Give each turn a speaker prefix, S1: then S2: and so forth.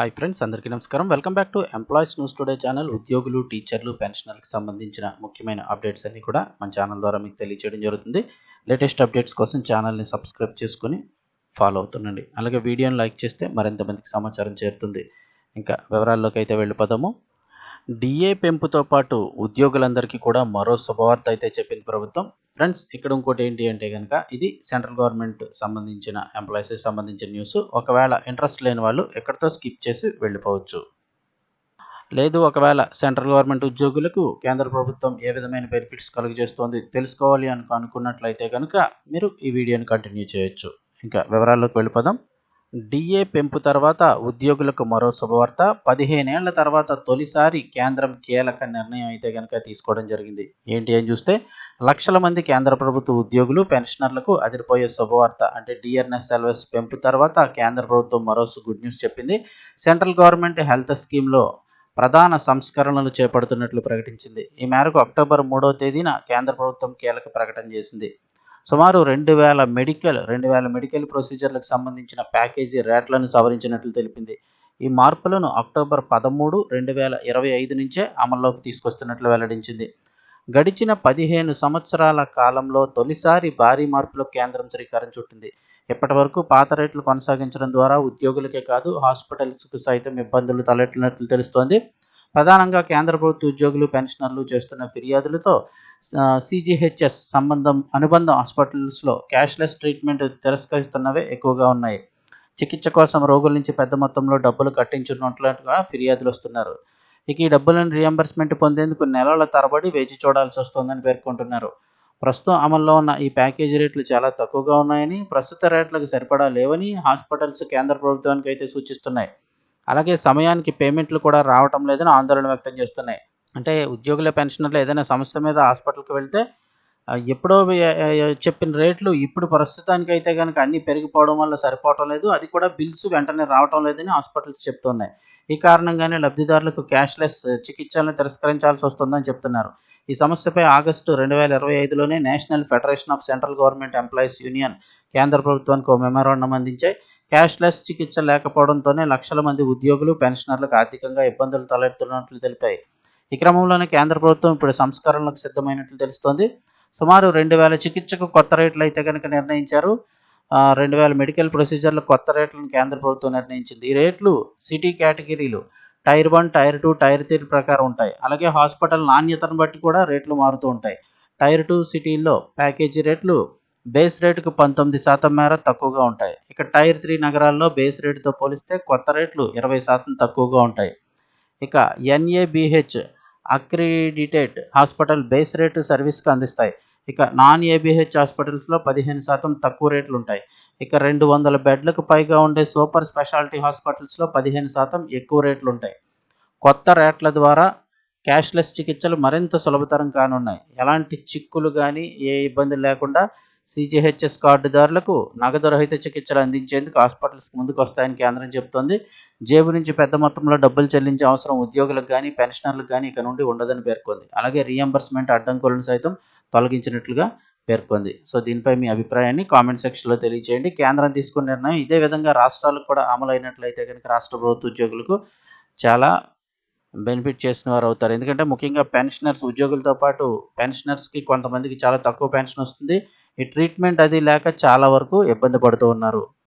S1: Hi friends అందరికీ నమస్కారం. Welcome back to employees news today channel ఉద్యోగులు టీచర్లు పెన్షనర్లకు సంబంధించిన ముఖ్యమైన అప్డేట్స్ అన్ని కూడా మన ఛానల్ ద్వారా మీకు తెలియజేయడం జరుగుతుంది. లేటెస్ట్ అప్డేట్స్ కోసం ఛానల్ని సబ్స్క్రైబ్ చేసుకొని ఫాలో అవుతుండండి. అలాగే వీడియోని లైక్ చేస్తే మరింత మందికి సమాచారం చేరుతుంది. ఇంకా వివరాల్లోకి అయితే వెళ్ళిపోదాము. డిఏ పెంపుతో పాటు ఉద్యోగులందరికీ కూడా మరో శుభవార్త అయితే చెప్పింది ప్రభుత్వం. ఫ్రెండ్స్ ఇక్కడ ఇంకోటి ఏంటి అంటే కనుక ఇది సెంట్రల్ గవర్నమెంట్ సంబంధించిన ఎంప్లాయీస్కి సంబంధించిన న్యూస్. ఒకవేళ ఇంట్రెస్ట్ లేని వాళ్ళు ఎక్కడితో స్కిప్ చేసి వెళ్ళిపోవచ్చు. లేదు ఒకవేళ సెంట్రల్ గవర్నమెంట్ ఉద్యోగులకు కేంద్ర ప్రభుత్వం ఏ విధమైన బెనిఫిట్స్ కలుగజేస్తోంది తెలుసుకోవాలి అనుకు అనుకున్నట్లయితే కనుక మీరు ఈ వీడియోని కంటిన్యూ చేయొచ్చు. ఇంకా వివరాల్లోకి వెళ్ళిపోదాం. డిఏ పెంపు తర్వాత ఉద్యోగులకు మరో శుభవార్త. పదిహేనేళ్ళ తర్వాత తొలిసారి కేంద్రం కీలక నిర్ణయం అయితే కనుక తీసుకోవడం జరిగింది. ఏంటి అని చూస్తే లక్షల మంది కేంద్ర ప్రభుత్వ ఉద్యోగులు పెన్షనర్లకు అదిరిపోయే శుభవార్త. అంటే డిఆర్ఎన్ఎస్ఎల్ఎస్ పెంపు తర్వాత కేంద్ర ప్రభుత్వం మరో గుడ్ న్యూస్ చెప్పింది. సెంట్రల్ గవర్నమెంట్ హెల్త్ స్కీమ్లో ప్రధాన సంస్కరణలు చేపడుతున్నట్లు ప్రకటించింది. ఈ మేరకు అక్టోబర్ మూడవ తేదీన కేంద్ర ప్రభుత్వం కీలక ప్రకటన చేసింది. సుమారు రెండు వేల మెడికల్ రెండు వేల మెడికల్ ప్రొసీజర్లకు సంబంధించిన ప్యాకేజీ రేట్లను సవరించినట్లు తెలిపింది. ఈ మార్పులను అక్టోబర్ పదమూడు రెండు వేల ఇరవై ఐదు నుంచే అమల్లోకి తీసుకొస్తున్నట్లు వెల్లడించింది. గడిచిన పదిహేను సంవత్సరాల కాలంలో తొలిసారి భారీ మార్పులకు కేంద్రం శ్రీకారం చుట్టింది. ఇప్పటి వరకు పాత రేట్లు కొనసాగించడం ద్వారా ఉద్యోగులకే కాదు హాస్పిటల్స్కు సైతం ఇబ్బందులు తలెట్టినట్లు తెలుస్తోంది. ప్రధానంగా కేంద్ర ప్రభుత్వ ఉద్యోగులు పెన్షనర్లు చేస్తున్న ఫిర్యాదులతో సిజిహెచ్ఎస్ సంబంధం అనుబంధ హాస్పిటల్స్లో క్యాష్లెస్ ట్రీట్మెంట్ తిరస్కరిస్తున్నవే ఎక్కువగా ఉన్నాయి. చికిత్స కోసం రోగుల నుంచి పెద్ద మొత్తంలో డబ్బులు కట్టించున్నట్లుగా ఫిర్యాదులు వస్తున్నారు. ఇక ఈ డబ్బులను రియంబర్స్మెంట్ పొందేందుకు నెలల తరబడి వేచి చూడాల్సి వస్తోందని పేర్కొంటున్నారు. ప్రస్తుతం అమల్లో ఉన్న ఈ ప్యాకేజీ రేట్లు చాలా తక్కువగా ఉన్నాయని ప్రస్తుత రేట్లకు సరిపడా లేవని హాస్పిటల్స్ కేంద్ర ప్రభుత్వానికి అయితే సూచిస్తున్నాయి. అలాగే సమయానికి పేమెంట్లు కూడా రావటం లేదని ఆందోళన వ్యక్తం చేస్తున్నాయి. అంటే ఉద్యోగుల పెన్షనర్లు ఏదైనా సమస్య మీద హాస్పిటల్కి వెళ్తే ఎప్పుడో చెప్పిన రేట్లు ఇప్పుడు ప్రస్తుతానికి అయితే కనుక అన్నీ పెరిగిపోవడం వల్ల సరిపోవటం లేదు. అది కూడా బిల్స్ వెంటనే రావటం లేదని హాస్పిటల్స్ చెప్తున్నాయి. ఈ కారణంగానే లబ్ధిదారులకు క్యాష్లెస్ చికిత్సలను తిరస్కరించాల్సి వస్తుందని చెప్తున్నారు. ఈ సమస్యపై ఆగస్టు రెండు వేల ఇరవై ఐదులోనే national federation of central government employees union కేంద్ర ప్రభుత్వానికి ఓ మెమోరాండం అందించాయి. క్యాష్లెస్ చికిత్స లేకపోవడంతోనే లక్షల మంది ఉద్యోగులు పెన్షనర్లకు ఆర్థికంగా ఇబ్బందులు తలెత్తున్నట్లు తెలిపాయి. ఈ క్రమంలోనే కేంద్ర ప్రభుత్వం ఇప్పుడు సంస్కరణలకు సిద్ధమైనట్లు తెలుస్తోంది. సుమారు రెండు వేల చికిత్సకు కొత్త రేట్లు అయితే కనుక నిర్ణయించారు. రెండు వేల మెడికల్ ప్రొసీజర్లు కొత్త రేట్లను కేంద్ర ప్రభుత్వం నిర్ణయించింది. ఈ రేట్లు city కేటగిరీలు tier one tier two tier three ప్రకారం ఉంటాయి. అలాగే హాస్పిటల్ నాణ్యతను బట్టి కూడా రేట్లు మారుతూ ఉంటాయి. టైర్ టూ సిటీల్లో ప్యాకేజీ రేట్లు బేస్ రేటుకు పంతొమ్మిది శాతం మేర తక్కువగా ఉంటాయి. ఇక టైర్ త్రీ నగరాల్లో బేస్ రేటుతో పోలిస్తే కొత్త రేట్లు ఇరవై శాతం తక్కువగా ఉంటాయి. ఇక NABH accredited hospital base rate సర్వీస్కి అందిస్తాయి. ఇక నాన్ ఏబిహెచ్ హాస్పిటల్స్లో పదిహేను శాతం తక్కువ రేట్లు ఉంటాయి. ఇక రెండు వందల బెడ్లకు పైగా ఉండే సూపర్ స్పెషాలిటీ హాస్పిటల్స్లో పదిహేను శాతం ఎక్కువ రేట్లు ఉంటాయి. కొత్త రేట్ల ద్వారా క్యాష్లెస్ చికిత్సలు మరింత సులభతరం కానున్నాయి. ఎలాంటి చిక్కులు కానీ ఏ ఇబ్బంది లేకుండా సీజీహెచ్ఎస్ కార్డుదారులకు నగదు రహిత చికిత్సలు అందించేందుకు హాస్పిటల్స్కి ముందుకు వస్తాయని కేంద్రం చెబుతోంది. జేబు నుంచి పెద్ద మొత్తంలో డబ్బులు చెల్లించే అవసరం ఉద్యోగులకు కానీ పెన్షనర్లకు కానీ ఇక నుండి ఉండదని పేర్కొంది. అలాగే రీఎంబర్స్మెంట్ అడ్డంకులను సైతం తొలగించినట్లుగా పేర్కొంది. సో దీనిపై మీ అభిప్రాయాన్ని కామెంట్ సెక్షన్లో తెలియజేయండి. కేంద్రం తీసుకున్న నిర్ణయం ఇదే విధంగా రాష్ట్రాలకు కూడా అమలైనట్లయితే కనుక రాష్ట్ర ప్రభుత్వ ఉద్యోగులకు చాలా బెనిఫిట్ చేసిన వారు అవుతారు. ఎందుకంటే ముఖ్యంగా పెన్షనర్స్ ఉద్యోగులతో పాటు పెన్షనర్స్కి కొంతమందికి చాలా తక్కువ పెన్షన్ వస్తుంది. ఈ ట్రీట్మెంట్ అది లేక చాలా వరకు ఇబ్బంది పడుతూ ఉన్నారు.